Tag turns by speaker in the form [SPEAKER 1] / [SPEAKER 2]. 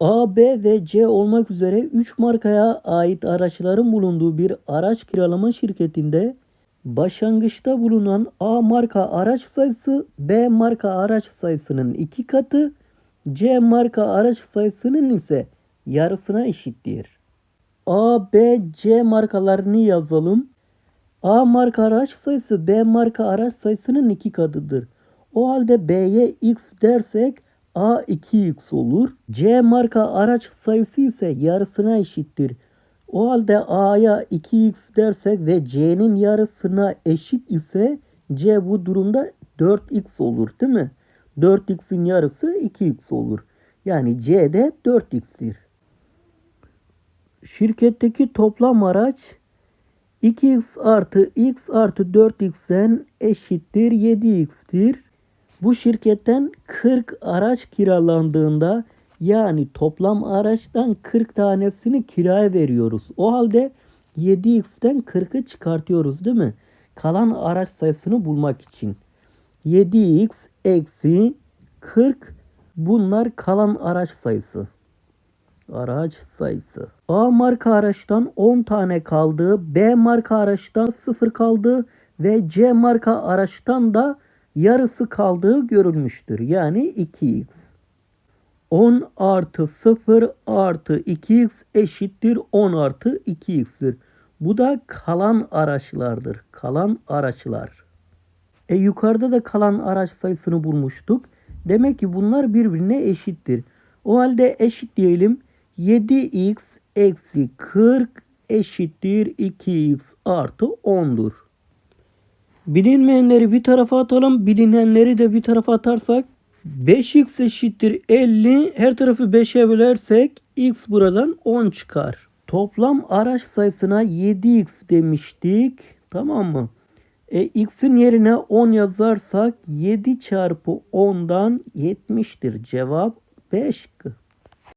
[SPEAKER 1] A, B ve C olmak üzere 3 markaya ait araçların bulunduğu bir araç kiralama şirketinde başlangıçta bulunan A marka araç sayısı B marka araç sayısının 2 katı, C marka araç sayısının ise yarısına eşittir. A, B, C markalarını yazalım. A marka araç sayısı B marka araç sayısının iki katıdır. O halde B'ye x dersek A 2x olur. C marka araç sayısı ise yarısına eşittir. O halde A'ya 2x dersek ve C'nin yarısına eşit ise C bu durumda 4x olur değil mi? 4x'in yarısı 2x olur. Yani C de 4x'tir. Şirketteki toplam araç 2x artı x artı 4x'den eşittir 7x'tir. Bu şirketten 40 araç kiralandığında yani toplam araçtan 40 tanesini kiraya veriyoruz. O halde 7x'ten 40'ı çıkartıyoruz değil mi? Kalan araç sayısını bulmak için. 7x eksi 40 bunlar kalan araç sayısı araç sayısı. A marka araçtan 10 tane kaldı. B marka araçtan 0 kaldı. Ve C marka araçtan da yarısı kaldığı görülmüştür. Yani 2x. 10 artı 0 artı 2x eşittir 10 artı 2x'tir. Bu da kalan araçlardır. Kalan araçlar. E yukarıda da kalan araç sayısını bulmuştuk. Demek ki bunlar birbirine eşittir. O halde eşit diyelim. 7x eksi 40 eşittir 2x artı 10'dur. Bilinmeyenleri bir tarafa atalım. Bilinenleri de bir tarafa atarsak 5x eşittir 50. Her tarafı 5'e bölersek x buradan 10 çıkar. Toplam araç sayısına 7x demiştik. Tamam mı? E, x'in yerine 10 yazarsak 7 çarpı 10'dan 70'tir. Cevap 5.